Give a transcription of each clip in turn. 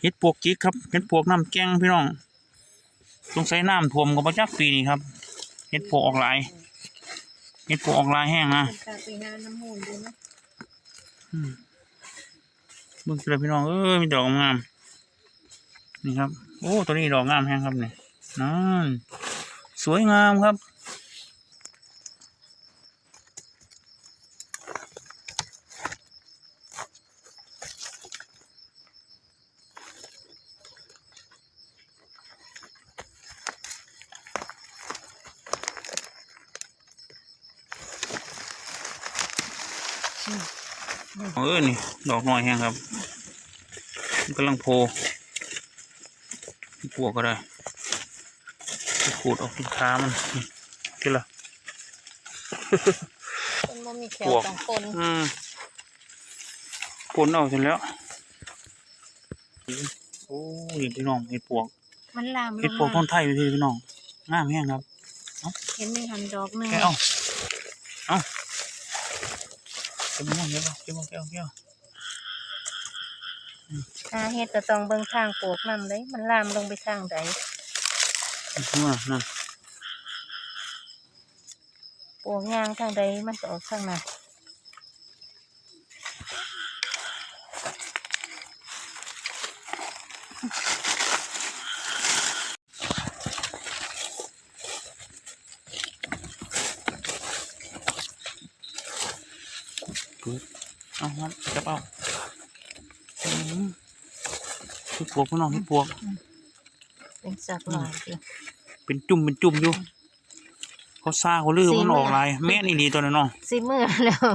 เห็ดปวกจิกครับเห็ดปวกน้ำแกงพี่น้องสงสัยน้ำท่วมกับประจักปีนี้ครับเห็ดปวกออกหลายเห็ดปวกออกหลายแห้งนะตาไปหาน้ำมูลดูนะเบิ่งเลยพี่น้องเอ้ยมีดอกงามนี่ครับ โอ้ตัวนี้ดอกงามแห้งครับเนี่ยนั่นสวยงามครับ เออนี่ ดอกน้อยแห้งครับมันกำลังโพปวกก็ได้ขูดออกที่ขามันนี่กินละมันบ่มีแขปววกสองคนอืมปนออกเสร็จแล้วโอ้ยพี่น้องเห็ดปวก มันลามลเห็ดงปวกต้มานไทยพี่พี่น้องงามแห้งครับ เห็นไหมหันดอกหนึ่งแกเอาเอา เก็บมันเก็บเอาเก็บเอาเก็บเอาเก็บเอาตาเฮ็ดก็ต้องเบิ่งทางปลูกนำเลยมันลามลงไปทางใดเอามานั่นปลูกยางทางใดมันก็ออกทางนั้น ปึ๊บเอาครับจับเอาอืมเห็ดปวกพี่น้องเห็ดปวก เป็นสักหลายเลยเป็นจุ่มเป็นจุ่มอยู่ เขาซาเขาลือสีมันมือออกลายแม่นอีดีตัวนั้นเนาะ สิเมื่อแล้ว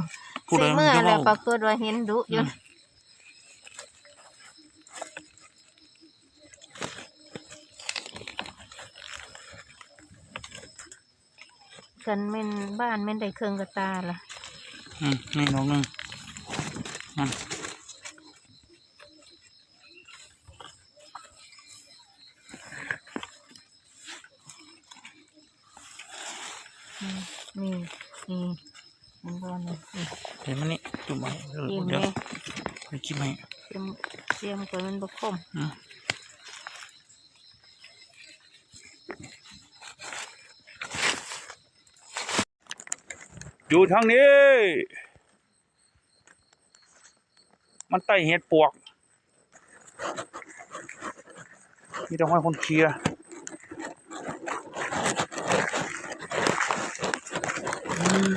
ผู้ใดสิเมื่อมันจะแล้วเว้าปรากฏว่าเห็นดุอยู่อืมกันแม่นบ้านแม่นได้เครื่องกระตาล่ะอืม นี่น้องนึงนั่นนี่นี่มันบ่นี่เห็นมันนี่จุ่มไว้เออเตรียมเดี๋ยวไปคิดไหมเตรียมเตรียมก่อนมันบ่คมอืม อยู่ทางนี้ มันไต่เห็ดปวกมีต้องให้คนเคลียร์อืม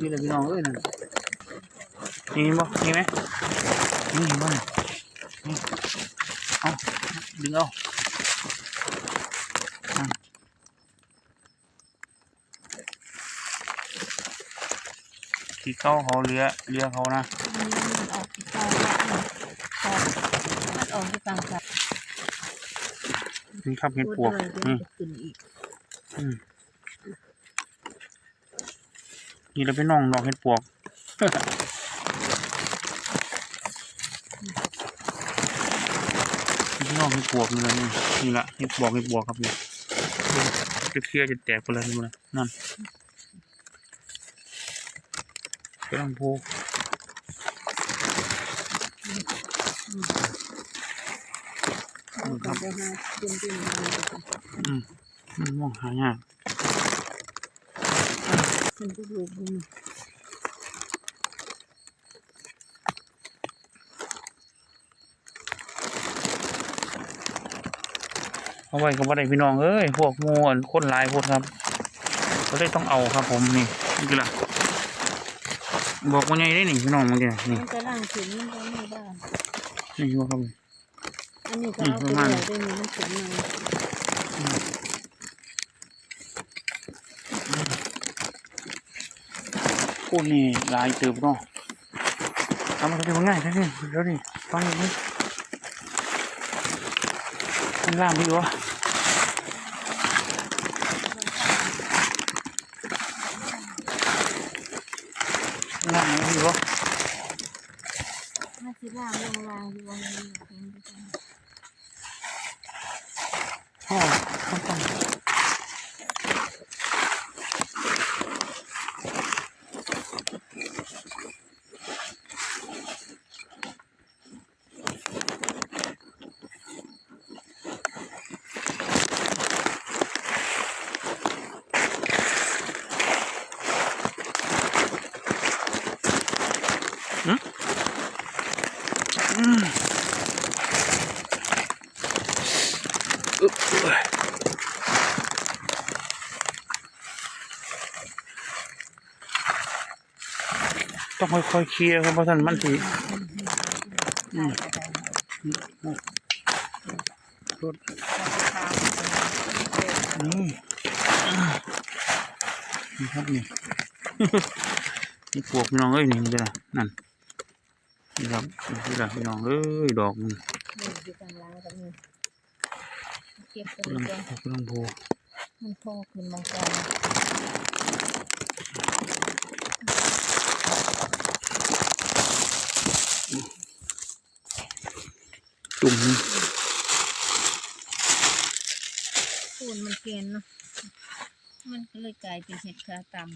ดีเลยพี่น้องเอ้ยนั่นมีบ่มีไหมมีบ่เนี่ยนี่เอาดึงเอา ที่เขาเขาเลี้ยเลี้ยเขานะมันออกที่กลางมันออกที่กลางค่ะนี่ครับเห็ดปวกพูดอะไรอืเดี๋ยวมจะขึ้นอีกอืมนี่เราไปน่องดอกเห็ดปวกนี่น่องเห็ดปวกนี่แหละนี่นี่ละเห็ดปวกเห็ดปวกครับนี่จะเคลียร์จะแตกไปเลยนี่มันนั่น กำลังพกเอากลับไปหาเดินดินมอืมมันมองหายากมันก็รูปมันเอาไว้กับว่าได้พี่น้องเอ้ย พวกหมูอันคนหลายพวกครับ ก็เลยต้องเอาครับผมนี่นี่คือละ บอกว่าไงได้หนิพี่น้องเมื่อกี้นี่มันจะล่างถึงมันก็ไม่ได้นี่ว่าครับอันนี้ก็อืมเอาปไประมาณเลยได้นี่มันถึงมาพวกนี้ลายเติบเนาะทำมันก็ได้ง่ายแค่นี้เดี๋ยวดิฟังอย่างนี้มันล่างดีวะ ล่างดีวะถ้าสิล่างลงล่างอยู่วันนี้เห็นดูกันอ๋อต้องต้อง อืมอึ๊บเอ้ย ต้องค่อยๆเคลียร์ครับเพราะท่านมันสิอืมรถนี่นี่ครับนี่นี่ปวกพี่น้องเอ้ยนี่มันจะนะนั่นนี่ครับนี่ละพี่น้องเอ้ยดอกมันนี่อยู่ กลางหล่างก็มีเก็บตัวกำลังเดียวกำลังโผล่มันโผล่ขึ้นบางกอนจุ่มนี่ปูนมันเปลี่ยนเนาะมันก็เลยกลายเป็นเห็ดขาตำ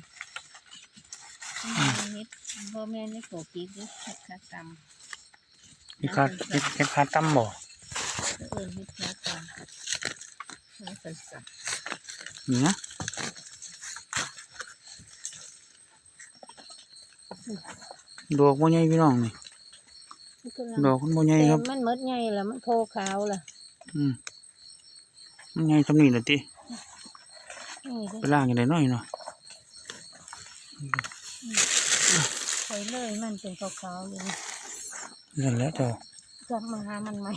มันเห็ดบ่แม่นในโกกีดิเห็ดขาตำเห็ดขาดเห็ดเห็ดขาดตั้มบ่เออเฮ็ดขาตามขาสัส นี่นะดอกบ่ใหญ่พี่น้องนี่ๆดอกมันบ่ใหญ่ครับแต่มันหมดใหญ่แล้วมันโพขาวล่ะอืมมันใหญ่ทำนี่แหละตินี่เด้ไปล่างอย่างไรน้อยเนาะไปเลยมันเป็นขาวๆอยู่นี่นั่นแหละเจ้าจักมาหามันไหม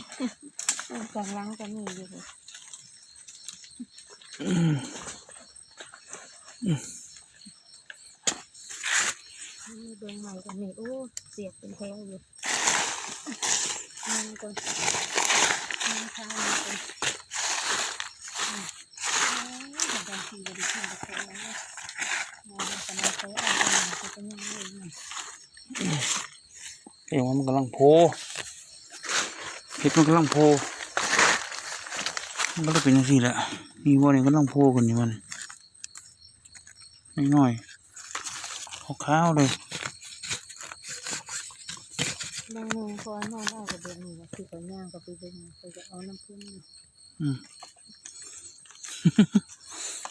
จากหลังก็มีอยู่ เลยอืมมีดวงใหม่ก็มีโอ้เสียบเป็นแถวอยู่มันก็มันทามันก็อืมโอ้ยบางทีก็ได้ขึ้นไปแถวแล้วเนี่ยมองมันก็มาแถวเอาไปมันก็จะยังเลยมันเอ้ยวมันกำลังโผล่เห็ดมันกำลังโผล่ มันก็เลยเป็นอย่างนี้แหละนี่ว่าเนี่ยกำลังโผล่กันอยู่มันน้อยๆขาวๆเลยบางหนึ่งพอนอนเอากับเดือนนี้ก็คือก็ย่างก็ไปเบิ่งก็จะเอาน้ำพึ่งนี่อืม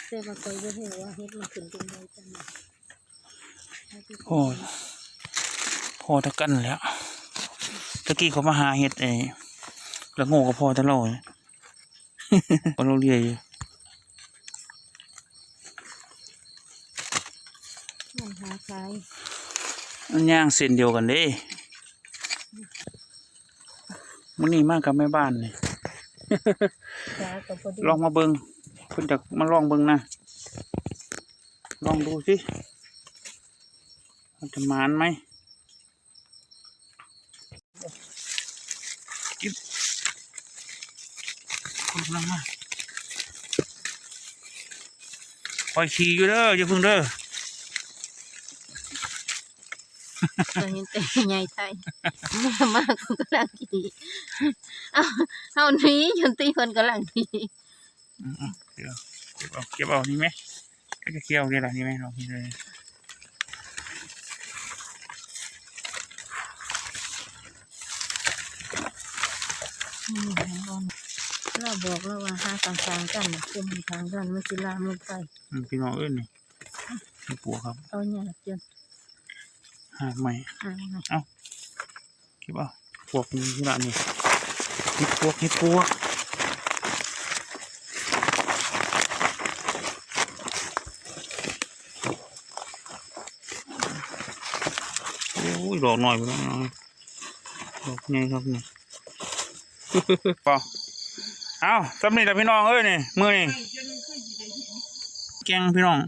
แต่ว่าเคยจะเห็นว่าเฮ็ดมันขึ้นเป็นไรจังเลยโอ้ยพอตะกันแหล้วตะกี้เขามาหาเห็ดไอ้แล้วโง่ก็พอตะเล่าเลย พอเราเรียอยู่มันหาขายมันย่างเส้นเดียวกันเด้มันนี่มากกับแม่บ้านนี่ขากับพอดีลองมาเบิงเพิ่นจะมาลองเบิงนะ ลองดูสิมันจะหมานไหมจิ๊บ คนกำลังมาคอยขี่อยู่เด้ออย่าเพึ่งเด้อก็เห็นแต่ใหญ่ไทยแม่มากกำลังดีเอาเอาหนี้จนตีคนกำลังดีอืมๆเดี๋ยวเก็บเอาเก็บเอานี่ไหมก็จะเกี่ยวนี่แหละนี่ไหมลองนี่เลยอืม เราบอกแล้วว่าหาต่างๆกันคุมทางกันมันสิลามลงไปอืมพี่น้องเอ้ยนี่นี่ปัวครับเอาเนี่ยจนหากใหม่หางมันเก็บเอาพวกนี้ที่ละนี่นี่พวกนี่พวกโอ้ยดอกหน่อยไปแล้วน้อยดอกใหญ่ครับนี่ปอ เอาสำนีแหละพี่น้องเอ้ยนี่มือนี่แกงพี่น้อง